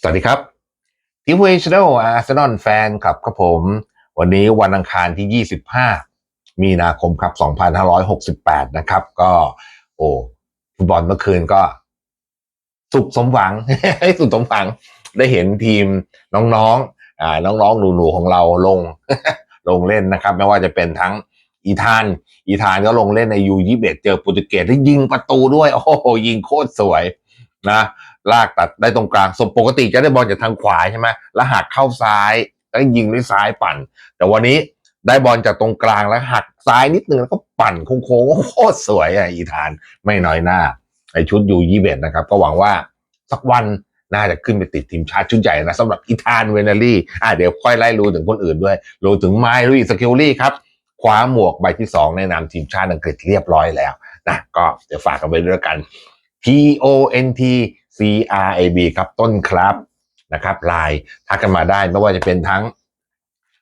สวัสดีครับทีวีชแนลอาร์เซนอลแฟนครับครับผม วันนี้วันอังคารที่ 25 มีนาคมครับ 2568 นะครับ ก็โอ้ฟุตบอลเมื่อคืนก็ สุขสมหวังให้สุขสมหวัง ได้เห็นทีมน้องๆอ่าน้องๆหนูๆของเราลง ลงเล่นนะครับ ไม่ว่าจะเป็นทั้งอีธาน อีธานก็ลงเล่นในยูยี่เบเจอโปรตุเกสที่ยิงประตูด้วย โอ้โหยิงโคตรสวยนะ ลากตัดได้ตรงกลางสมปกติจะได้บอลจากทางขวาใช่ไหมแล้วหักเข้าซ้ายแล้วยิงด้วยซ้ายปั่น แต่วันนี้ได้บอลจากตรงกลางแล้วหักซ้ายนิดนึงแล้วก็ปั่นโค้งๆโคตรสวยอะอีธานไม่น้อยหน้าในชุดยูยี่เบนะครับ ก็หวังว่าสักวันน่าจะขึ้นไปติดทีมชาติชุดใหญ่นะสำหรับอีธานเวนารี่อะเดี๋ยวค่อยไล่รู้ถึงคนอื่นด้วยรู้ถึงไมลุยสกิลลี่ครับคว้าหมวกใบที่สองในนามทีมชาติอังกฤษเรียบร้อยแล้วนะก็เดี๋ยวฝากกันไปด้วยกัน T O N T C R A B ครับต้นครับนะครับไลน์ทักกันมาได้ไม่ว่าจะเป็นทั้ง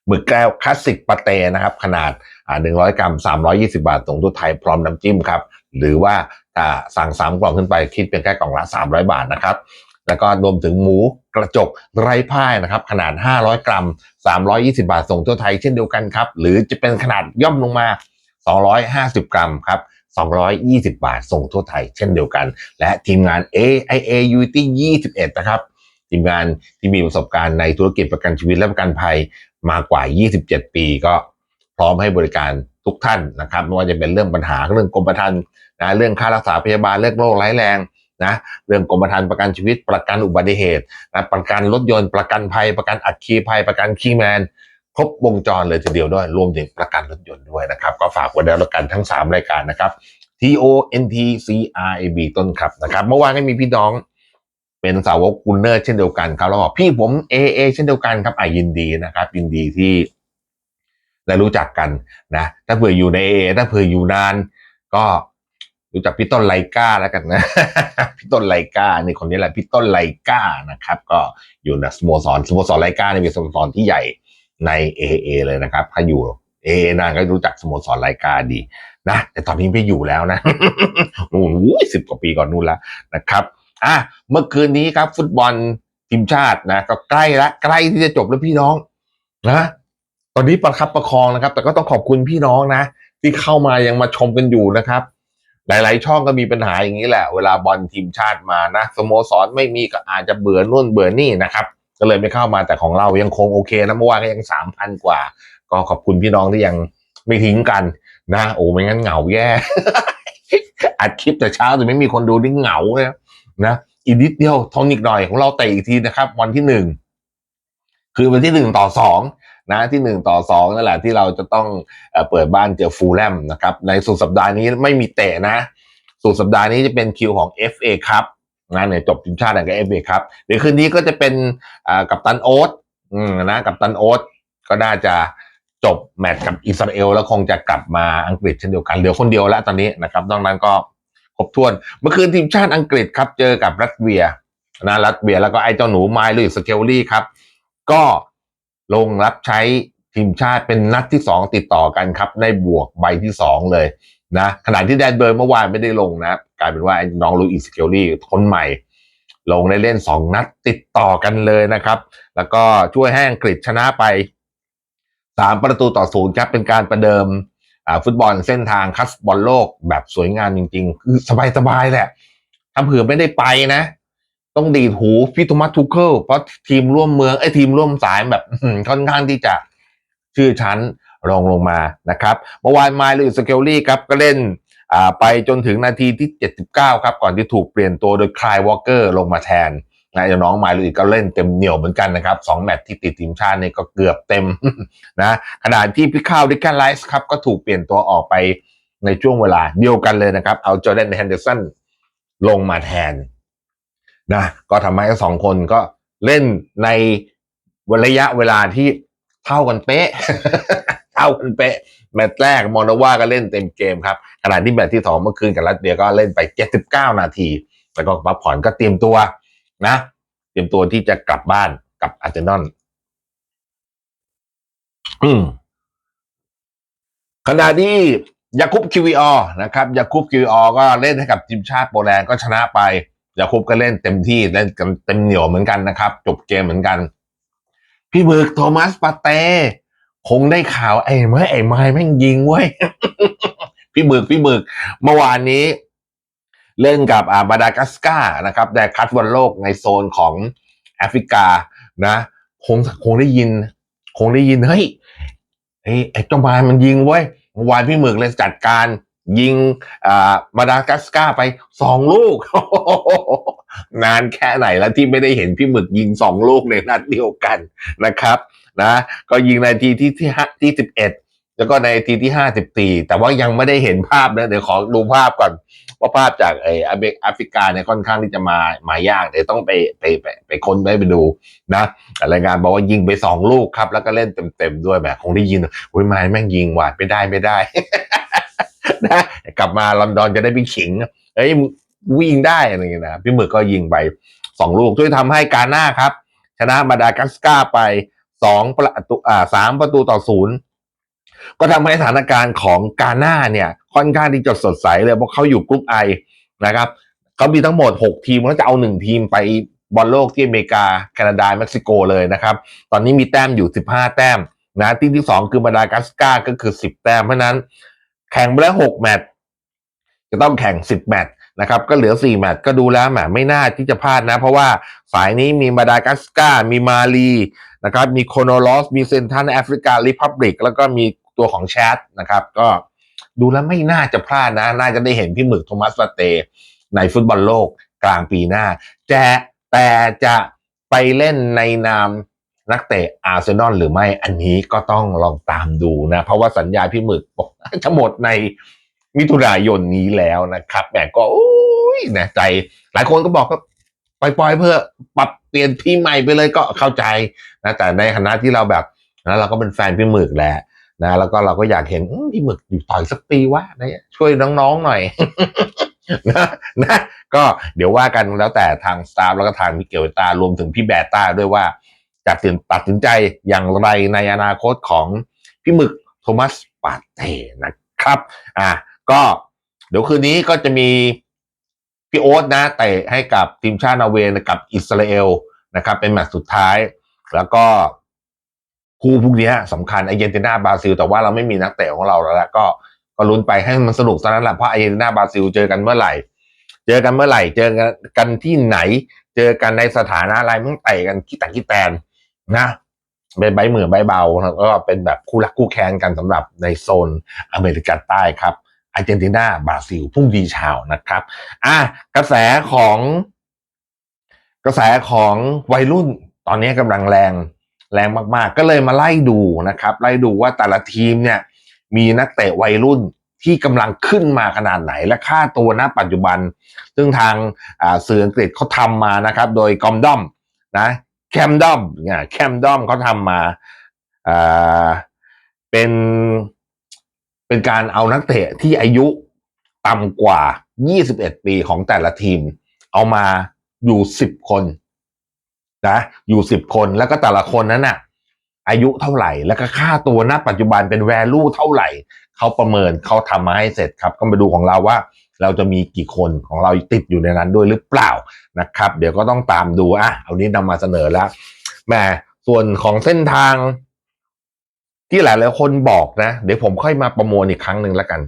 หมึกแก้วคลาสสิกปาเตนะครับ ขนาดอ่า100 กรัม 320 บาทส่งทั่วไทยพร้อมน้ำจิ้มครับ หรือว่าสั่งสามกล่องขึ้นไปคิดเป็นแค่กล่องละ 300 บาทนะครับ แล้วก็รวมถึงหมูกระจกไร้พ่ายนะครับ ขนาด 500 กรัม 320 บาทส่งทั่วไทยเช่นเดียวกันครับ หรือจะเป็นขนาดย่อมลงมา 250 กรัมครับ 220 บาท ส่งทั่วไทยเช่นเดียวกัน และทีมงาน AIA UT 21 นะครับ ทีมงานที่มีประสบการณ์ในธุรกิจประกันชีวิตและประกันภัยมากว่า 27 ปีก็พร้อมให้บริการทุกท่านนะครับไม่ว่าจะเป็นเรื่องปัญหาเรื่องกรมธรรม์นะเรื่องค่ารักษาพยาบาลเรื่องโรคร้ายแรงนะเรื่องกรมธรรม์ประกันชีวิตประกันอุบัติเหตุนะประกันรถยนต์ประกันภัย ประกันอัคคีภัยประกันคีแมน ครบวงจรเลยทีเดียวด้วย รวมถึงประกันรถยนต์ด้วยนะครับ ก็ฝากไว้แล้วกันทั้ง 3 รายการนะครับ T O N T C R A B ต้นครับนะครับเมื่อวานก็มีพี่น้องเป็นสาวกกุนเนอร์เช่นเดียวกันครับแล้วบอกพี่ผม A A เช่นเดียวกันครับอะยินดีนะครับ ยินดีที่ได้รู้จักกันนะถ้าเผื่ออยู่ใน A ถ้าเผื่ออยู่นาน ก็รู้จักพี่ต้นไลกาแล้วกันนะ พี่ต้นไลกานี่คนนี้แหละพี่ต้นไลกานะครับ ก็อยู่ในสโมสรสโมสรไลกาเนี่ยเป็นสโมสรที่ใหญ่ ใน AA เลยนะครับถ้าอยู่ AA นานก็รู้จักสโมสรไลการดีนะแต่ตอนนี้ไม่อยู่แล้วนะนู่นสิบกว่าปีก่อนนู่นแล้วนะครับอะเมื่อคืนนี้ครับ ฟุตบอลทีมชาตินะ ก็ใกล้ละใกล้ที่จะจบแล้วพี่น้องนะตอนนี้ประคับประคองนะครับ แต่ก็ต้องขอบคุณพี่น้องนะ ที่เข้ามายังมาชมกันอยู่นะครับ หลาย ๆ ช่องก็มีปัญหาอย่างนี้แหละ เวลาบอลทีมชาติมานะสโมสรไม่มีก็อาจจะเบื่อนู่นเบื่อนี่นะครับ ก็เลยไม่เข้ามาแต่ของเรายังคงโอเคนะเมื่อวานก็ยังสามพันกว่า ก็ขอบคุณพี่น้องที่ยังไม่ทิ้งกันนะโอ้ไม่งั้นเหงาแย่ อัดคลิปแต่เช้าแต่ไม่มีคนดูนี่เหงาเลยนะอีกนิดเดียวทองอีกหน่อยของเราเตะอีกทีนะครับ วันที่หนึ่งคือวันที่หนึ่งต่อสองนะที่หนึ่งต่อสองนั่นแหละที่เราจะต้องเอเปิดบ้านเจอฟูลแลมนะครับ ในสุดสัปดาห์นี้ไม่มีเตะนะ สุดสัปดาห์นี้จะเป็นคิวของ FA ครับ นะเนี่ยจบทีมชาติกับ FA ครับเดี๋ยวคืนนี้ก็จะเป็นกัปตันโอ๊ตนะกัปตันโอ๊ตก็น่าจะจบแมตช์กับอิสราเอลแล้วคงจะกลับมาอังกฤษเช่นเดียวกันเหลือคนเดียวแล้วตอนนี้นะครับนอกนั้นก็ครบถ้วน เมื่อคืนทีมชาติอังกฤษครับ เจอกับรัสเซียนะรัสเซียแล้วก็ไอ้เจ้าหนูไมล์ลุยสเกลลี่ครับ ก็ลงรับใช้ทีมชาติเป็นนัดที่สองติดต่อกันครับได้บวกใบที่สองเลย นะขณะที่แดนเบิร์นเมื่อวานไม่ได้ลงนะกลายเป็นว่าน้องลุยสเกลลี่คนใหม่ ลงได้เล่นสองนัดติดต่อกันเลยนะครับ แล้วก็ช่วยให้อังกฤษชนะไปสามประตูต่อศูนย์ครับเป็นการประเดิมฟุตบอลเส้นทางคัสบอลโลกแบบสวยงามจริงๆ คือสบายๆแหละถ้าเผื่อไม่ได้ไปนะ ต้องดีดหูพี่โทมัสทูเคิลเพราะทีมร่วมเมืองไอ้ทีมร่วมสายแบบค่อนข้างที่จะชื่อชั้น รองลงมานะครับเมื่อวานไมล์ลุยสเกลลี่ครับก็เล่นไปจนถึงนาทีที่ 79 ครับ ก่อนที่ถูกเปลี่ยนตัวโดยคลายวอลเกอร์ลงมาแทนนะน้องไมล์ลุยก็เล่นเต็มเหนียวเหมือนกันนะครับสองแมตช์ที่ติดทีมชาตินี่ก็เกือบเต็มนะขณะที่พี่ข้าวดิแคนไลส์ครับก็ถูกเปลี่ยนตัวออกไปในช่วงเวลาเดียวกันเลยนะครับ เอาจอร์แดนแฮนเดอร์สันลงมาแทนนะก็ทำให้สองคนก็เล่นในระยะเวลาที่เท่ากันเป๊ะ ท่ากันเป๊ะแมตช์แรกมอนว่าก็เล่นเต็มเกมครับขณะที่แมตช์ที่สองเมื่อคืนกับรัสเซียก็เล่นไป 79 นาที แล้วก็พักผ่อนก็เตรียมตัวนะ เตรียมตัวที่จะกลับบ้านกับอาร์เซนอลอืมขณะที่ยาคุบคิวีอนะครับยาคุบคิวีอก็เล่นให้กับทีมชาติโปแลนด์ก็ชนะไปยาคุบก็เล่นเต็มที่เล่นกันเต็มเหนียวเหมือนกันนะครับ จบเกมเหมือนกัน พี่เบึกโทมัสปาเต้ คงได้ข่าวไอ้เมื่อไอ้ไม้แม่งยิงเว้ยพี่บึกพี่บึกเมื่อวานนี้ เล่นกับอาบาดากัสกานะครับแต่คัดวันโลกในโซนของแอฟริกานะคงคงได้ยิน คงได้ยินเฮ้ยไอ้ไอ้เจ้าไม้มันยิงเว้ยเมื่อวานพี่หมึกเลยจัดการยิงอ่ามาดากัสกาไปสองลูก นานแค่ไหนแล้วที่ไม่ได้เห็นพี่หมึกยิงสองลูกในนัดเดียวกันนะครับ นะ ก็ยิงในทีที่ที่ห้าที่สิบเอ็ดแล้วก็ในทีที่ห้าสิบสี่แต่ว่ายังไม่ได้เห็นภาพนะเดี๋ยวขอดูภาพก่อนว่าภาพจากไอ้อาเบแอฟริกาเนี่ยค่อนข้างที่จะมามายากเดี๋ยวต้องไปไปไปไปค้นไปไปดูนะรายงานบอกว่ายิงไปสองลูกครับ แล้วก็เล่นเต็มๆด้วยแบบคงได้ยินโอ้ยมาแม่งยิงหว่ะไม่ได้ไม่ได้นะกลับมาลอนดอนจะได้ไปขิงเอ้ยวิ่งได้อะไรอย่างเงี้ยนะพี่หมึกก็ยิงไปสองลูกช่วยทำให้กาหน้าครับ ชนะมาดากัสการ์ไป สองประตูอ่าสามประตูต่อศูนย์ก็ทำให้สถานการณ์ของกาหน้าเนี่ย ค่อนข้างที่จะสดใสเลยเพราะเขาอยู่กรุ๊ปไอนะครับเขามีทั้งหมด 6 ทีมเขาจะเอาหนึ่งทีมไปบอลโลกที่อเมริกา แคนาดาเม็กซิโกเลยนะครับ ตอนนี้มีแต้มอยู่ 15 แต้มนะที่ที่ 2 คือมาดากัสการ์ก็คือ 10 แต้มเพราะฉะนั้น แข่งไปแล้ว6แมตช์จะต้องแข่ง 10 แมตช์นะครับ ก็เหลือ 4 แมตช์ก็ดูแล้วแหมไม่น่าที่จะพลาดนะ เพราะว่าสายนี้มีมาดากัสการ์มีมาลี นะครับมีโคโนลอสมีเซนทันแอฟริการิพับลิกแล้วก็มีตัวของแชทนะครับก็ดูแล้วไม่น่าจะพลาดนะ น่าจะได้เห็นพี่หมึกโทมัสปาเต ในฟุตบอลโลกกลางปีหน้าจะแต่จะไปเล่นในนามนักเตะอาร์เซนอลหรือไม่อันนี้ก็ต้องลองตามดูนะ เพราะว่าสัญญาพี่หมึกบอกจะหมดในมิถุนายนนี้แล้วนะครับแหมก็โอ้ยนะใจ หลายคนก็บอกก็ปล่อยๆเพื่อปรับ เปลี่ยนทีมใหม่ไปเลยก็เข้าใจนะแต่ในฐานะที่เราแบบนะเราก็เป็นแฟนพี่หมึกแหละนะแล้วก็เราก็อยากเห็นพี่หมึกอยู่ต่อยสักปีวะนะช่วยน้องๆหน่อยนะนะก็เดี๋ยวว่ากันแล้วแต่ทางสตาฟแล้วก็ทางมิเกลตารวมถึงพี่แบต้าด้วยว่าจะตัดสินใจอย่างไรในอนาคตของพี่หมึกโทมัสปาเต้นะครับ อะก็เดี๋ยวคืนนี้ก็จะมี พี่โอ๊ตนะเตะให้กับทีมชาตินอร์เวย์กับอิสราเอลนะครับ เป็นแมตช์สุดท้าย แล้วก็คู่พวกนี้สำคัญอาร์เจนตินาบราซิล แต่ว่าเราไม่มีนักเตะของเราแล้วละก็ก็ลุ้นไปให้มันสนุกเท่านั้นแหละเพราะอาร์เจนตินาบราซิลเจอกันเมื่อไหร่ เจอกันเมื่อไหร่ เจอกันกันที่ไหน เจอกันในสถานะอะไรมึงเตะกันขี้ตังขี้แตนนะเป็นใบเหมือใบเบาแล้วก็เป็นแบบคู่รักคู่แค้นกันสำหรับในโซนอเมริกาใต้ครับ อาร์เจนตินาบราซิลพรุ่งดีเช้านะครับอะกระแสของ กระแสของวัยรุ่นตอนนี้กำลังแรงแรงมากๆ ก็เลยมาไล่ดูนะครับ ไล่ดูว่าแต่ละทีมเนี่ย มีนักเตะวัยรุ่นที่กำลังขึ้นมาขนาดไหนและค่าตัวณปัจจุบัน ซึ่งทางอ่าสื่ออังกฤษเขาทำมานะครับ โดยกอมดอมนะแคมดอมเนี่ยแคมดอมเขาทำมาอ่าเป็น เป็นการเอานักเตะที่อายุต่ำกว่า 21 ปีของแต่ละทีม เอามาอยู่ 10 คนนะอยู่ 10 คนแล้วก็แต่ละคนนั้นน่ะอายุเท่าไหร่ แล้วก็ค่าตัวณปัจจุบันเป็น value เท่าไหร่ เขาประเมินเขาทำมาให้เสร็จครับ ก็มาดูของเราว่า เราจะมีกี่คนของเราติดอยู่ในนั้นด้วยหรือเปล่านะครับ เดี๋ยวก็ต้องตามดูอะเอานี้นำมาเสนอแล้วแหม่ส่วนของเส้นทาง ที่หลายๆคนบอกนะ เดี๋ยวผมค่อยมาประมวลอีกครั้งหนึ่งแล้วกัน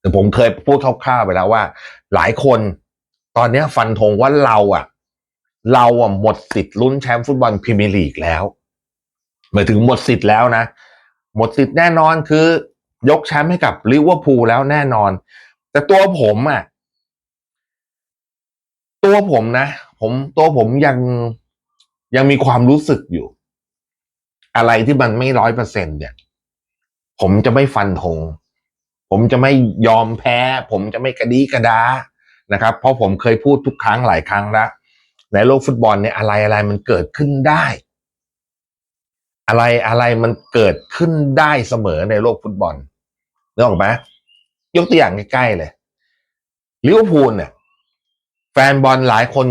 แต่ผมเคยพูดคร่าวๆไปแล้วว่า หลายคนตอนนี้ฟันธงว่าเราอะ เราอะหมดสิทธิ์ลุ้นแชมป์ฟุตบอลพรีเมียร์ลีกแล้วหมายถึงหมดสิทธิ์แล้วนะ หมดสิทธิ์แน่นอนคือยกแชมป์ให้กับลิเวอร์พูลแล้วแน่นอน แต่ตัวผมอะตัวผมนะ ผมตัวผมยังยังมีความรู้สึกอยู่ อะไรที่มันไม่ร้อยเปอร์เซ็นเนี่ย ผมจะไม่ฟันธงผมจะไม่ยอมแพ้ ผมจะไม่กระดีกระดานะครับ เพราะผมเคยพูดทุกครั้งหลายครั้งแล้วในโลกฟุตบอลเนี่ยอะไรอะไรมันเกิดขึ้นได้ อะไรอะไรมันเกิดขึ้นได้เสมอในโลกฟุตบอลนึกออกไหมยกตัวอย่างใกล้ๆเลยลิเวอร์พูลเนี่ยแฟนบอลหลายคน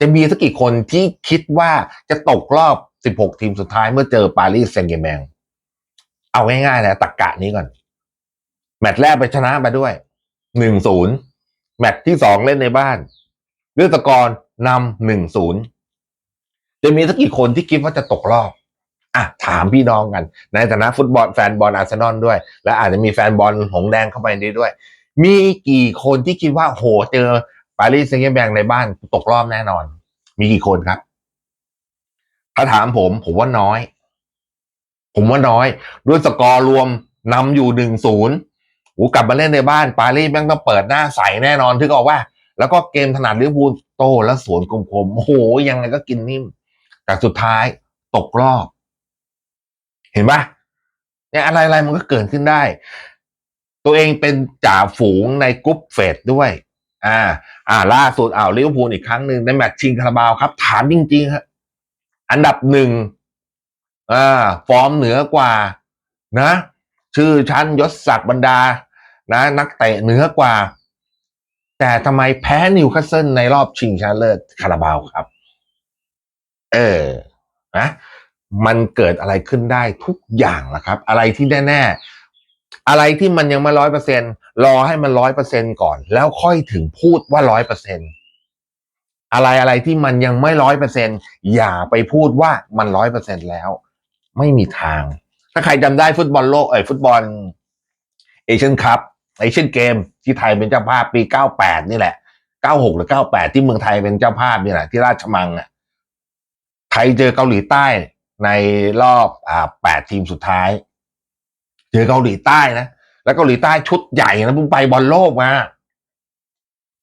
จะมีสักกี่คนที่คิดว่าจะตกรอบ 16 ทีมสุดท้ายเมื่อเจอปารีสแซงต์แมงเอาง่ายๆนะตักกะนี้ก่อน แมตช์แรกไปชนะมาด้วย 1-0 แมตช์ที่สองเล่นในบ้านด้วยสกอร์นำหนึ่งศูนย์จะมีสักกี่คนที่คิดว่าจะตกรอบอะถามพี่น้องกัน ในฐานะฟุตบอลแฟนบอลอาร์เซนอลด้วย และอาจจะมีแฟนบอลหงแดงเข้าไปในนี้ด้วย มีกี่คนที่คิดว่าโหเจอปารีสแซงต์แชร์แบงในบ้านตกรอบแน่นอน มีกี่คนครับ ถ้าถามผม ผมว่าน้อย ผมว่าน้อย ด้วยสกอร์รวมนำอยู่หนึ่งศูนย์โอ้กลับมาเล่นในบ้านปารีสแม่งต้องเปิดหน้าใสแน่นอนที่บอกว่า แล้วก็เกมถนัดลิเวอร์พูลโตแล้วสวนคมๆโอ้โหยังไงก็กินนิ่ม แต่สุดท้ายตกรอบ เห็นปะเนี่ยอะไรอะไรมันก็เกิดขึ้นได้ ตัวเองเป็นจ่าฝูงในกรุ๊ปเฟสด้วย อ่า อ่าล่าสุดอ่าวลิเวอร์พูลอีกครั้งหนึ่งในแมตช์ชิงคาราบาวครับ ถามจริงๆครับ อันดับหนึ่งอ่าฟอร์มเหนือกว่านะ ชื่อชั้นยศศักดิ์บรรดา นะ นักเตะเหนือกว่า แต่ทำไมแพ้นิวคาสเซิลในรอบชิงชนะเลิศคาราบาวครับ เออนะมันเกิดอะไรขึ้นได้ทุกอย่างละครับ อะไรที่แน่ๆอะไรที่มันยังไม่ร้อยเปอร์เซ็นรอให้มันร้อยเปอร์เซ็นก่อน แล้วค่อยถึงพูดว่าร้อยเปอร์เซ็นต์ อะไรอะไรที่มันยังไม่ร้อยเปอร์เซ็นอย่าไปพูดว่ามันร้อยเปอร์เซ็นแล้ว ไม่มีทาง ถ้าใครจำได้ฟุตบอลโลกเอ้ยฟุตบอลเอเชียนคัพเอเชียนเกมที่ไทยเป็นเจ้าภาพปี 98 นี่แหละ 96 หรือ 98 ที่เมืองไทยเป็นเจ้าภาพนี่แหละที่ราชมังอะไทยเจอเกาหลีใต้ในรอบอ่า8ทีมสุดท้าย เจอเกาหลีใต้นะ แล้วเกาหลีใต้ชุดใหญ่นะมึงไปบอลโลกมา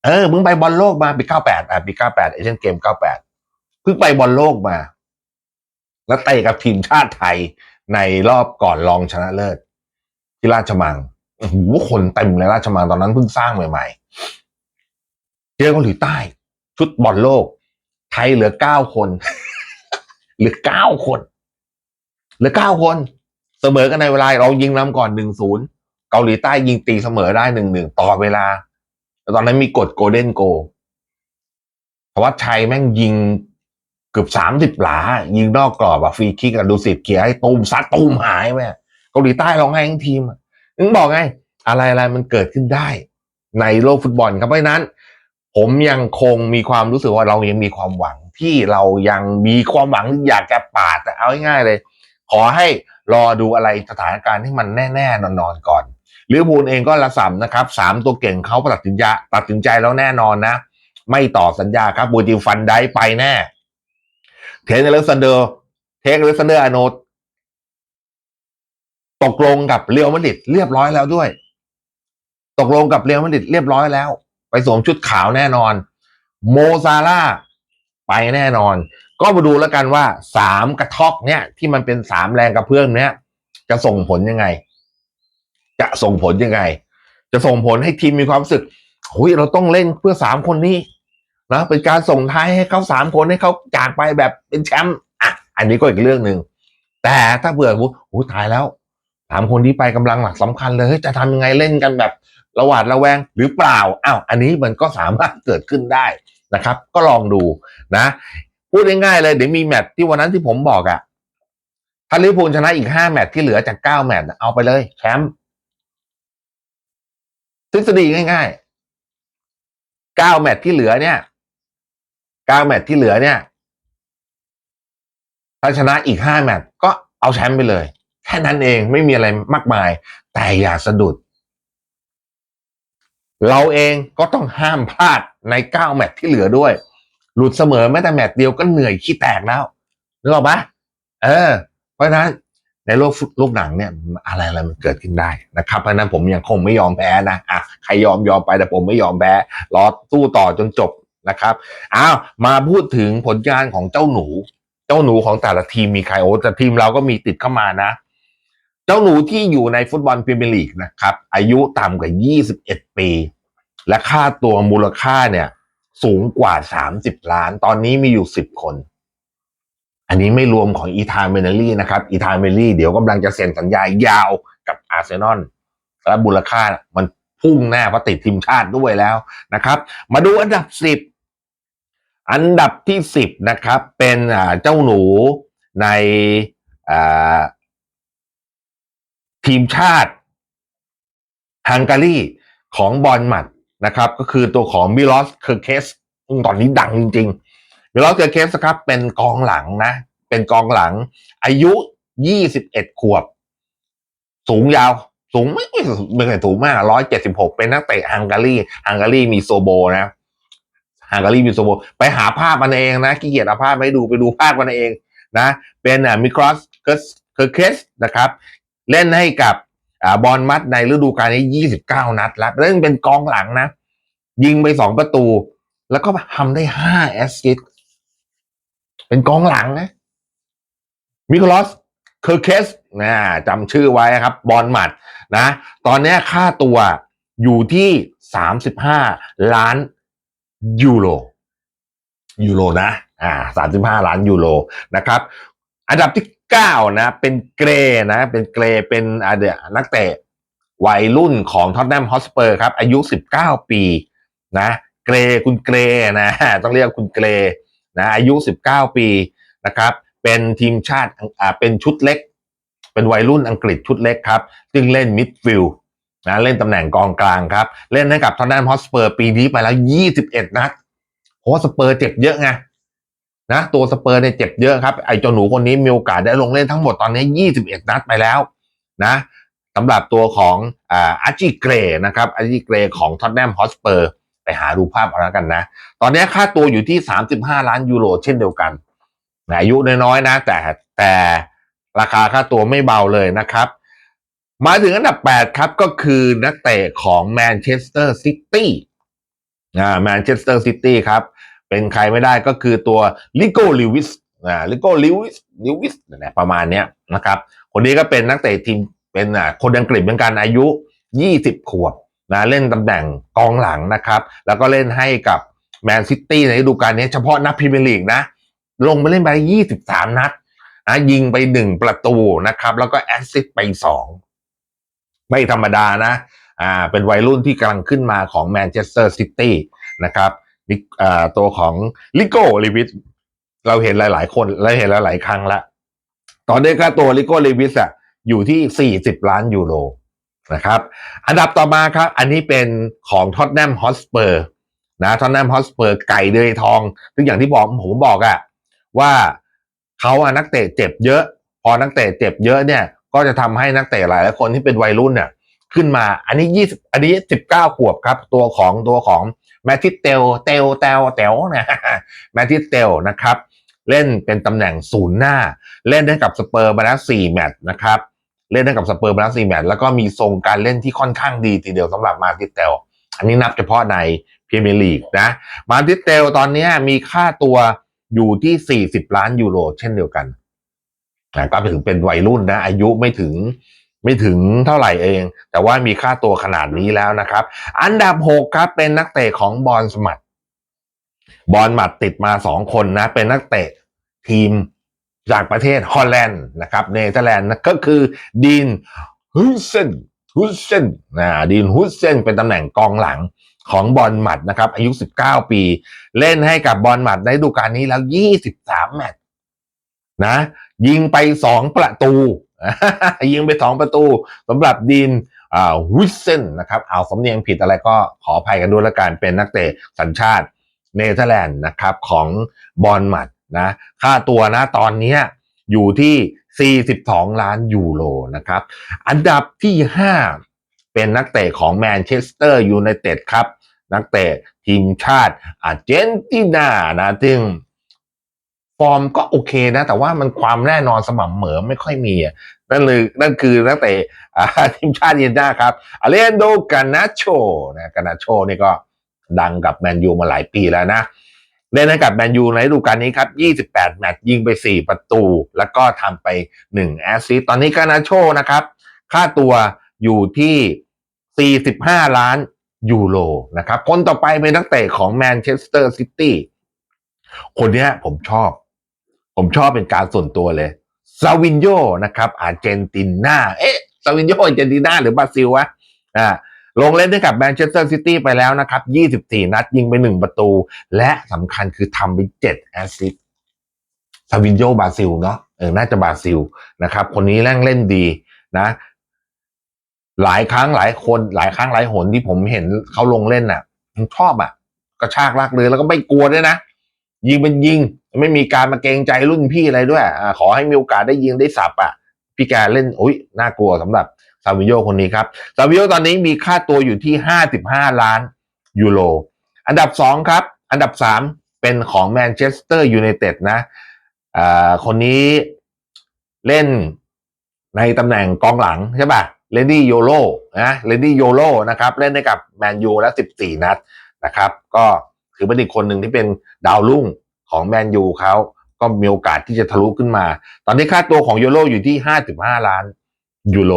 เออมึงไปบอลโลกมาปี98อะปี98เอเชียนเกม98เพิ่งไปบอลโลกมา แล้วเตะกับทีมชาติไทยในรอบก่อนรองชนะเลิศ ที่ราชมังโอ้โหคนเต็มเลยราชมังตอนนั้นเพิ่งสร้างใหม่ๆเจอเกาหลีใต้ ชุดบอลโลก ไทยเหลือเก้าคนเหลือเก้าคนเหลือเก้าคน เสมอกันในเวลาเรายิงนำก่อนหนึ่งศูนย์เกาหลีใต้ยิงตีเสมอได้หนึ่งหนึ่งต่อเวลา ตอนนั้นมีกฎโกลเด้นโกธวัชชัยแม่งยิงเกือบสามสิบหลา ยิงนอกกรอบอะฟรีคิกอะดูสิบเกียร์ให้ตูมซัดตูมหายไปอะเกาหลีใต้ร้องไห้ทั้งทีมนึงบอกไง อะไรอะไรมันเกิดขึ้นได้ ในโลกฟุตบอลครับเพราะฉะนั้น ผมยังคงมีความรู้สึกว่าเรายังมีความหวังที่เรายังมีความหวังอยากจะปาดแต่เอาง่ายๆเลย ขอให้รอดูอะไรสถานการณ์ที่มันแน่ๆนอนๆก่อน ลิเวอร์พูลเองก็ละสัมนะครับสามตัวเก่งเขาตัดสินใจตัดสินใจแล้วแน่นอนนะ ไม่ต่อสัญญาครับบูจิฟันได้ไปแน่เทนเลซันเดอร์เทนเลซันเดอร์อโนตกลงกับเรียวมาดริดเรียบร้อยแล้วด้วย ตกลงกับเรียวมาดริดเรียบร้อยแล้ว ไปสวมชุดขาวแน่นอน โมซาร่าไปแน่นอน ก็มาดูแล้วกันว่าสามกระทอกเนี่ยที่มันเป็นสามแรงกระเพื่อมเนี่ยจะส่งผลยังไง จะส่งผลยังไง จะส่งผลให้ทีมมีความรู้สึกหุยเราต้องเล่นเพื่อสามคนนี้นะเป็นการส่งท้ายให้เขาสามคนให้เขาจากไปแบบเป็นแชมป์อะอันนี้ก็อีกเรื่องหนึ่งแต่ถ้าเบื่อวุ้หูตายแล้วสามคนที่ไปกำลังหลักสำคัญเลยจะทำยังไงเล่นกันแบบระหวาดระแวงหรือเปล่าอ้าวอันนี้มันก็สามารถเกิดขึ้นได้นะครับ ก็ลองดูนะ พูดง่ายๆเลยเดี๋ยวมีแมตช์ที่วันนั้นที่ผมบอกอะ่ะถ้าลิเวอร์พูลชนะอีกห้าแมตช์ที่เหลือจากเก้าแมตช์เอาไปเลยแชมป์ ทฤษฎีง่ายๆเก้าแมตช์ที่เหลือเนี่ยเก้าแมตช์ที่เหลือเนี่ย ถ้าชนะอีกห้าแมตช์ก็เอาแชมป์ไปเลย แค่นั้นเองไม่มีอะไรมากมาย แต่อย่าสะดุด เราเองก็ต้องห้ามพลาดในเก้าแมตช์ที่เหลือด้วย หลุดเสมอแม้แต่แมตช์เดียวก็เหนื่อยขี้แตกแล้วนึกออกปะเออ เพราะฉะนั้น ในโลกโลกหนังเนี่ยอะไรอะไรมันเกิดขึ้นได้นะครับเพราะนั้นผมยังคงไม่ยอมแพ้นะอะใครยอมยอมไปแต่ผมไม่ยอมแพ้รอสู้ต่อจนจบนะครับอ้าวมาพูดถึงผลงานของเจ้าหนู เจ้าหนูของแต่ละทีมมีใครโอ้แต่ทีมเราก็มีติดเข้ามานะ เจ้าหนูที่อยู่ในฟุตบอลพรีเมียร์ลีกนะครับ อายุต่ำกว่า 21 ปี และค่าตัวมูลค่าเนี่ย สูงกว่า 30 ล้าน ตอนนี้มีอยู่ 10 คน อันนี้ไม่รวมของอีธานเมเนลี่นะครับอีธานเมเนลี่เดี๋ยวกำลังจะเซ็นสัญญายาวกับอาร์เซนอลและมูลค่ามันพุ่งแน่เพราะติดทีมชาติด้วยแล้วนะครับ มาดูอันดับ10อันดับที่10นะครับ เป็นเจ้าหนูในทีมชาติฮังการีของบอลหมัดนะครับ ก็คือตัวของมิลอสเคอร์เคสซึ่งตอนนี้ดังจริงๆ เวลาเจอเคสครับ เป็นกองหลังนะ เป็นกองหลัง อายุ21ขวบ สูงยาว สูงไม่ไม่ไม่เคยสูงมากร้อยเจ็ดสิบหกเป็นนักเตะฮังการีฮังการีมีโซโบนะฮังการีมีโซโบ ไปหาภาพมันเองนะขี้เกียจเอาภาพไปดูไปดูภาพมันเองนะ เป็นอ่ามิครอสเคิร์เคสนะครับ เล่นให้กับอบอลมัดในฤดูกาลนี้ 29 นัดแล้วเล่นเป็นกองหลังนะ ยิงไปสองประตู แล้วก็ทำได้ห้าแอสซิสต์ เป็นกองหลังนะมิคลอสเคอร์เคสนะจำชื่อไว้ครับ บอลหมัดนะ ตอนนี้ค่าตัวอยู่ที่ 35 ล้านยูโรยูโรนะ อ่า 35 ล้านยูโรนะครับ อันดับที่เก้านะเป็นเกรนะ เป็นเกรเป็นอาเดนักเตะวัยรุ่นของท็อตแนมฮอสเปอร์ครับ อายุ 19 ปีนะ เกรคุณเกรนะ ต้องเรียกคุณเกร นะอายุ 19 ปีนะครับเป็นทีมชาติอ่าเป็นชุดเล็ก เป็นวัยรุ่นอังกฤษชุดเล็กครับซึ่งเล่นมิดฟิลด์นะเล่นตำแหน่งกองกลางครับ เล่นให้กับทอนแนมฮอสเปอร์ปีนี้ไปแล้ว 21 นัดเพราะว่าสเปอร์เจ็บเยอะไงนะตัวสเปอร์เนี่ยเจ็บเยอะครับไอ้เจ้าหนูคนนี้มีโอกาสได้ลงเล่นทั้งหมดตอนนี้ 21 นัดไปแล้วนะสำหรับตัวของอ่าอาร์จิเกรนะครับอาร์จิเกรของท็อตแนมฮอสเปอร์ ไปหาดูภาพเอาแล้วกันนะ ตอนนี้ค่าตัวอยู่ที่ 35 ล้านยูโรเช่นเดียวกันนะอายุน้อยๆนะ แต่แต่ราคาค่าตัวไม่เบาเลยนะครับ มาถึงอันดับ 8 ครับก็คือนักเตะของแมนเชสเตอร์ซิตี้อ่าแมนเชสเตอร์ซิตี้ครับ เป็นใครไม่ได้ก็คือตัวลิโก้ลิวิสอ่าลิโก้ลิวิสลิวิสนะประมาณเนี้ยนะครับ คนนี้ก็เป็นนักเตะทีมเป็นอ่าคนอังกฤษเหมือนกันอายุ 20 ขวบ นะเล่นตำแหน่งกองหลังนะครับ แล้วก็เล่นให้กับแมนซิตี้ในฤดูกาลนี้เฉพาะนัดพรีเมียร์ลีกนะ ลงไปเล่นไป 23 นัดนะยิงไป 1 ประตูนะครับ แล้วก็แอสซิสต์ไป 2 ไม่ธรรมดานะอ่าเป็นวัยรุ่นที่กำลังขึ้นมาของแมนเชสเตอร์ซิตี้นะครับตัวของลิโก้ลิวิสเราเห็นหลาย ๆ คนเราเห็นหลาย ๆ ครั้งละตอนนี้ค่าตัวลิโก้ลิวิสอะอยู่ที่ 40 ล้านยูโร นะครับ อันดับต่อมาครับ อันนี้เป็นของท็อตแนมฮอสเปอร์นะท็อตแนมฮอสเปอร์ไก่เดยทองซึ่งอย่างที่บอกผมบอกอะว่าเขาอะนักเตะเจ็บเยอะ พอนักเตะเจ็บเยอะเนี่ย ก็จะทำให้นักเตะหลายคนที่เป็นวัยรุ่นเนี่ยขึ้นมา อันนี้ยี่สิบอันนี้สิบเก้าขวบครับ ตัวของตัวของแมทธิสเตลเตลเตลเตลนะแมทธิสเตลนะครับ เล่นเป็นตำแหน่งศูนย์หน้า เล่นให้กับสเปอร์มาแล้วสี่แมตช์นะครับ เล่นให้กับสเปอร์มาแล้วสี่แมตแล้วก็มีทรงการเล่นที่ค่อนข้างดีทีเดียวสำหรับมาติเตลอันนี้นับเฉพาะในพรีเมียร์ลีกนะมาติเตลตอนนี้มีค่าตัวอยู่ที่ 40 ล้านยูโรเช่นเดียวกันนะก็ถือเป็นวัยรุ่นนะ อายุไม่ถึงไม่ถึงเท่าไหร่เอง แต่ว่ามีค่าตัวขนาดนี้แล้วนะครับ อันดับ 6 ครับเป็นนักเตะของบอลสมัตบอลหมัดติดมา 2 คนนะ เป็นนักเตะทีม จากประเทศฮอลแลนด์นะครับเนเธอร์แลนด์นะก็คือดีนฮุสเซนฮุสเซนนะดีนฮุสเซนเป็นตำแหน่งกองหลังของบอลหมัดนะครับ อายุ 19 ปี เล่นให้กับบอลหมัดในฤดูกาลนี้แล้ว 23 แมตช์นะ ยิงไป 2 ประตู ยิงไป 2 ประตูสำหรับดีนอ่าวิสเซนนะครับ เอาสำเนียงผิดอะไรก็ขออภัยกันด้วยละกันเป็นนักเตะสัญชาติเนเธอร์แลนด์นะครับของบอลหมัด นะค่าตัวนะตอนนี้อยู่ที่ 42 ล้านยูโรนะครับ อันดับที่ 5 เป็นนักเตะของแมนเชสเตอร์ยูไนเต็ดครับ นักเตะทีมชาติอาร์เจนตินานะซึ่งฟอร์มก็โอเคนะ แต่ว่ามันความแน่นอนสม่ำเหมอไม่ค่อยมีนั่นเลยนั่นคือนักเตะทีมชาติอาร์เจนตินาครับอเลนโดกานาโชนะกานาโชนี่ก็ดังกับแมนยูมาหลายปีแล้วนะ เล่นให้กับแมนยูในฤดูกาลนี้ครับ 28 แมตช์ยิงไป 4 ประตู แล้วก็ทำไป 1 แอสซิสตอนนี้กานาโชนะครับ ค่าตัวอยู่ที่ 45 ล้านยูโรนะครับ คนต่อไปเป็นนักเตะของแมนเชสเตอร์ซิตี้คนเนี้ยผมชอบ ผมชอบเป็นการส่วนตัวเลยซาวินโยนะครับ อาร์เจนตินาเอ๊ะซาวินโยอาร์เจนตินาหรือบราซิลวะอ่า ลงเล่นให้กับแมนเชสเตอร์ซิตี้ไปแล้วนะครับ 24 นัดยิงไป 1 ประตู และสำคัญคือทำไป7แอสซิสต์ซาวินโยบราซิลเนาะเออน่าจะบราซิลนะครับ คนนี้แร่งเล่นดีนะ หลายครั้งหลายคนหลายครั้งหลายหนที่ผมเห็นเขาลงเล่นน่ะผมชอบอะกระชากลากเลยแล้วก็ไม่กลัวด้วยนะยิงเป็นยิง ไม่มีการมาเกรงใจรุ่นพี่อะไรด้วยอขอให้มีโอกาสได้ยิงได้สับอะพี่แกเล่นอุ้ยน่ากลัวสำหรับ ซาวิโยคนนี้ครับซาวิโยตอนนี้มีค่าตัวอยู่ที่ห้าสิบห้าล้านยูโร อันดับสองครับ อันดับสามเป็นของแมนเชสเตอร์ยูไนเต็ดนะคนนี้เล่นในตำแหน่งกองหลังใช่ป่ะเลนดี้โยโลนะเลนดี้โยโลนะครับ เล่นให้กับแมนยูแล้วสิบสี่นัดนะครับ ก็ถือเป็นอีกคนหนึ่งที่เป็นดาวรุ่งของแมนยูเขาก็มีโอกาสที่จะทะลุขึ้นมา ตอนนี้ค่าตัวของโยโลอยู่ที่ห้าสิบห้าล้านยูโร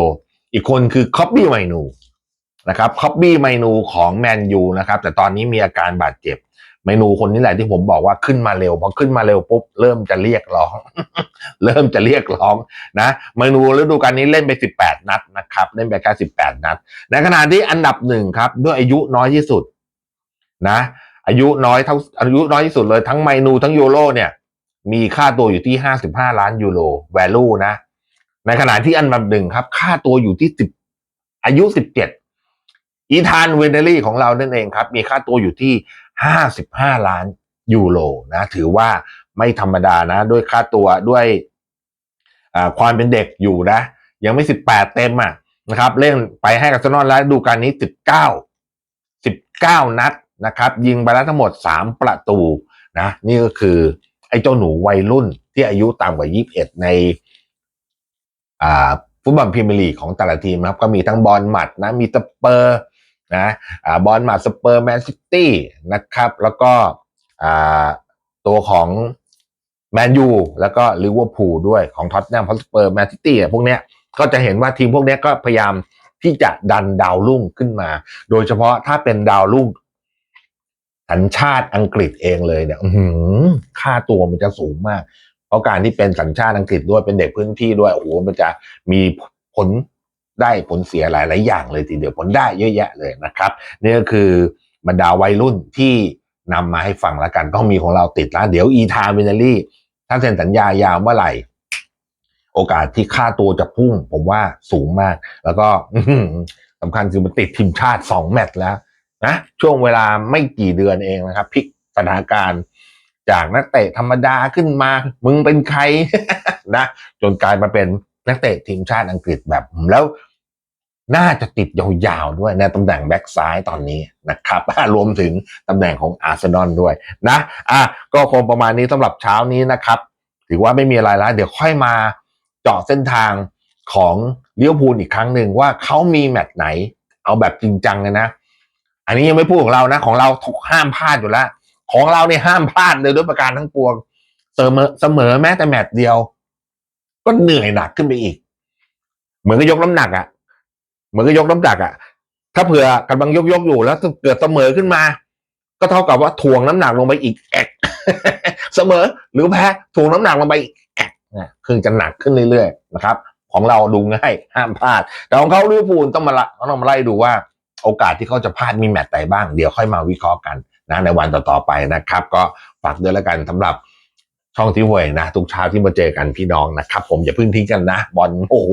อีกคนคือคอบบี้ไมนูนะครับคอบบี้ไมนูของแมนยูนะครับ แต่ตอนนี้มีอาการบาดเจ็บไมนูคนนี้แหละที่ผมบอกว่าขึ้นมาเร็วพอขึ้นมาเร็วปุ๊บเริ่มจะเรียกร้อง เริ่มจะเรียกร้องนะไมนูฤดูกาลนี้เล่นไป 18 นัดนะครับ เล่นไปแค่18 นัด ในขณะที่อันดับหนึ่งครับ ด้วยอายุน้อยที่สุดนะ อายุน้อยเท่าอายุน้อยที่สุดเลยทั้งไมนูทั้งยูโรเนี่ย มีค่าตัวอยู่ที่ 55 ล้านยูโร value นะ ในขณะที่อันดับหนึ่งครับ ค่าตัวอยู่ที่10อายุ17อีธานเวนเดลี่ของเรานั่นเองครับ มีค่าตัวอยู่ที่55ล้านยูโรนะ ถือว่าไม่ธรรมดานะ ด้วยค่าตัวด้วยความเป็นเด็กอยู่นะ ยังไม่18เต็มอะนะครับ เล่นไปให้กับซนอนแล้วดูการนี้19 19นัดนะครับ ยิงไปแล้วทั้งหมด3ประตูนะ นี่ก็คือไอ้เจ้าหนูวัยรุ่นที่อายุต่ำกว่า21ในอ่า ฟุตบอลพรีเมียร์ลีกของแต่ละทีมนะครับก็มีทั้งบอลหมัดนะมีสเปอร์นะบอลหมัดสเปอร์แมนซิตี้นะครับ แล้วก็ตัวของแมนยูแล้วก็ลิเวอร์พูลด้วยของท็อตแนมพอสเปอร์แมนซิตี้พวกเนี้ยก็จะเห็นว่าทีมพวกเนี้ยก็พยายามที่จะดันดาวรุ่งขึ้นมา โดยเฉพาะถ้าเป็นดาวรุ่งสัญชาติอังกฤษเองเลยเนี่ยหือค่าตัวมันจะสูงมาก เพราะการที่เป็นสัญชาติอังกฤษด้วยเป็นเด็กพื้นที่ด้วยโอ้โหมันจะมีผลได้ผลเสียหลาย ๆ อย่างเลยทีเดียวผลได้เยอะแยะเลยนะครับนี่ก็คือบรรดาวัยรุ่นที่นำมาให้ฟังแล้วกันต้องมีของเราติดแล้วเดี๋ยวอีธามินารี่ถ้าเซ็นสัญญายาวเมื่อไหร่ โอกาสที่ค่าตัวจะพุ่ง ผมว่าสูงมาก แล้วก็สำคัญคือมันติดทีมชาติสองแมตช์แล้วนะช่วงเวลาไม่กี่เดือนเองนะครับพลิกสถานการณ์ จากนักเตะธรรมดาขึ้นมา มึงเป็นใครนะ จนกลายมาเป็นนักเตะทีมชาติอังกฤษแบบแล้วน่าจะติดยาวๆด้วยในตำแหน่งแบ็กซ้ายตอนนี้นะครับรวมถึงตำแหน่งของอาร์เซนอลด้วยนะอะก็คงประมาณนี้สำหรับเช้านี้นะครับ ถือว่าไม่มีอะไรแล้วเดี๋ยวค่อยมาเจาะเส้นทางของเลี้ยวพูลอีกครั้งหนึ่งว่าเขามีแมตช์ไหน เอาแบบจริงจังเลยนะ อันนี้ยังไม่พูดของเรานะ ของเราถูกห้ามพลาดอยู่แล้ว ของเราเนี่ยห้ามพลาดเลยด้วยประการทั้งปวงเสมอเสมอแม้แต่แมตช์เดียว ก็เหนื่อยหนักขึ้นไปอีก เหมือนกับยกน้ำหนักอะ่ะ เหมือนกับยกน้ำหนักอะ่ะ ถ้าเผื่อกำลังยกยกอยู่แล้วเกิดเสมอขึ้นมา ก็เท่ากับว่าถ่วงน้ำหนักลงไปอีกแอกเสมอหรือแพ้ถ่วงน้ำหนักลงไปอีกแอกนะคือจะหนักขึ้นเรื่อยๆนะครับ ของเราดูง่ายห้ามพลาด แต่ของเขาลิเวอร์พูลต้องมาละต้องมาไล่ดูว่า โอกาสที่เขาจะพลาดมีแมตช์ไหนบ้างเดี๋ยวค่อยมาวิเคราะห์กัน นะในวันต่อๆไปนะครับ ก็ฝากด้วยแล้วกันสำหรับช่องที่ห่วยนะทุกเช้าที่มาเจอกันพี่น้องนะครับ ผมอย่าพิ่งทิ้งกันนะ บอลโอ้โห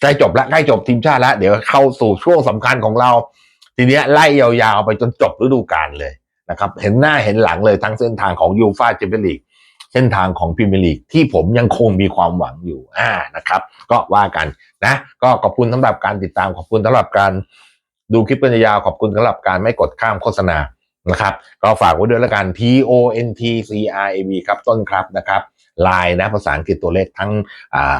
ใกล้จบละใกล้จบทีมชาติละเดี๋ยวเข้าสู่ช่วงสำคัญของเรา ทีเนี้ยไล่ยาวๆไปจนจบฤดูกาลเลยนะครับ เห็นหน้าเห็นหลังเลยทั้งเส้นทางของยูฟาแชมเปี้ยนลีกเส้นทางของพรีเมียร์ลีกที่ผมยังคงมีความหวังอยู่อ่านะครับ ก็ว่ากันนะ ก็ขอบคุณสำหรับการติดตามขอบคุณสำหรับการดูคลิปเป็นยาวขอบคุณสำหรับการไม่กดข้ามโฆษณา นะครับ ก็ฝากไว้ด้วยแล้วกัน T O N T C R A V ครับต้นครับนะครับลายนะภาษาอังกฤษตัวเลขทั้งอ่า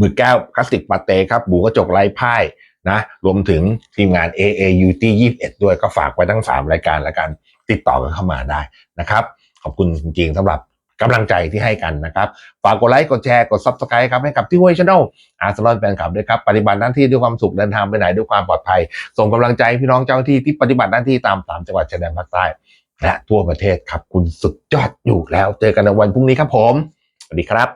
มือแก้วคลาสติกปาเต้ครับบูกระจกไร้พ่ายนะรวมถึงทีมงาน AAUT 21 ด้วยก็ฝากไว้ทั้ง 3 รายการแล้วกัน ติดต่อกันเข้ามาได้นะครับ ขอบคุณจริงๆสำหรับ กำลังใจที่ให้กันนะครับ ฝากกดไลค์ กดแชร์ กดซับสไครต์ครับให้กับที่ห้วยช n น e l อาร์ซนอลแฟนคลับด้วยครับ ปฏิบัติหน้าที่ด้วยความสุขเดินทางไปไหนด้วยความปลอดภัย ส่งกำลังใจพี่น้องเจ้าหน้าที่ที่ปฏิบัติหน้าที่ตามสามจังหวัดชายแดนภาคใต้และทั่วประเทศครับ คุณสุดยอดอยู่แล้ว เจอกันในวันพรุ่งนี้ครับผม สวัสดีครับ